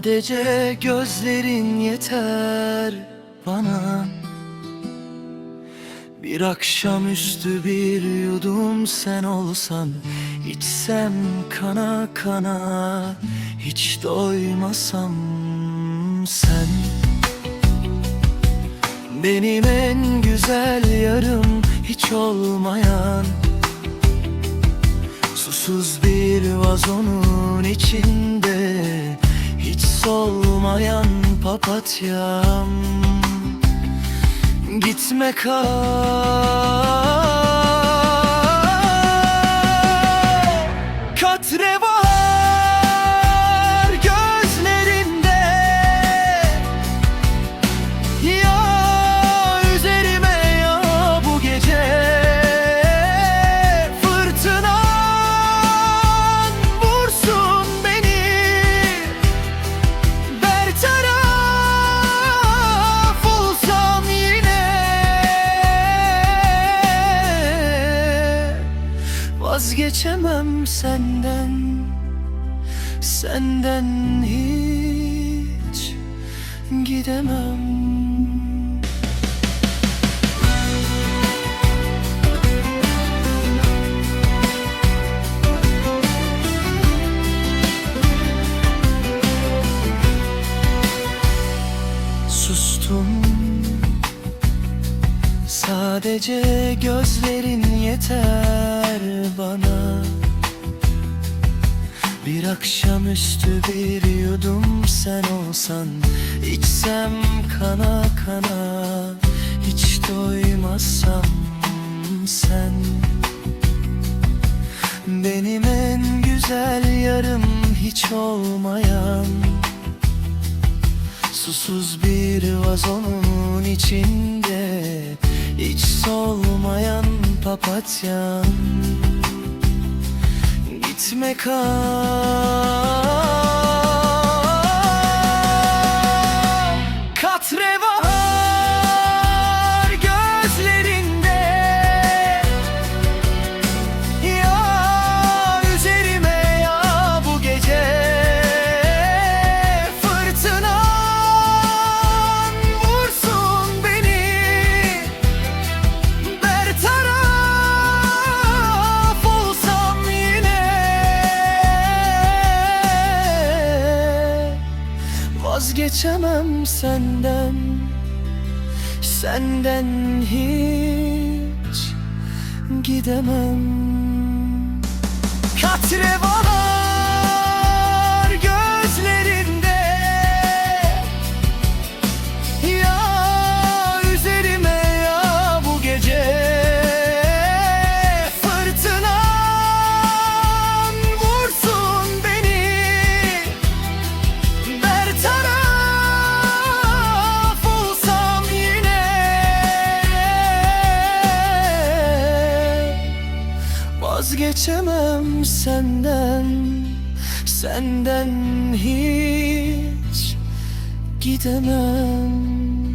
Sadece gözlerin yeter bana. Bir akşamüstü bir yudum sen olsan içsem kana kana Hiç doymasam sen. Benim en güzel yarım hiç olmayan Susuz bir vazonun içinde Hiç solmayan papatyam. Gitme kal. Katre Vazgeçemem senden Senden hiç gidemem Sadece gözlerin yeter bana. Bir akşamüstü bir yudum sen olsan içsem kana kana Hiç doymazsam sen. Benim en güzel yarım hiç olmayan Susuz bir vazonun içinde Hiç solmayan papatyan. Gitme kal Vazgeçemem senden Senden hiç gidemem. Katre Vazgeçemem senden Senden hiç gidemem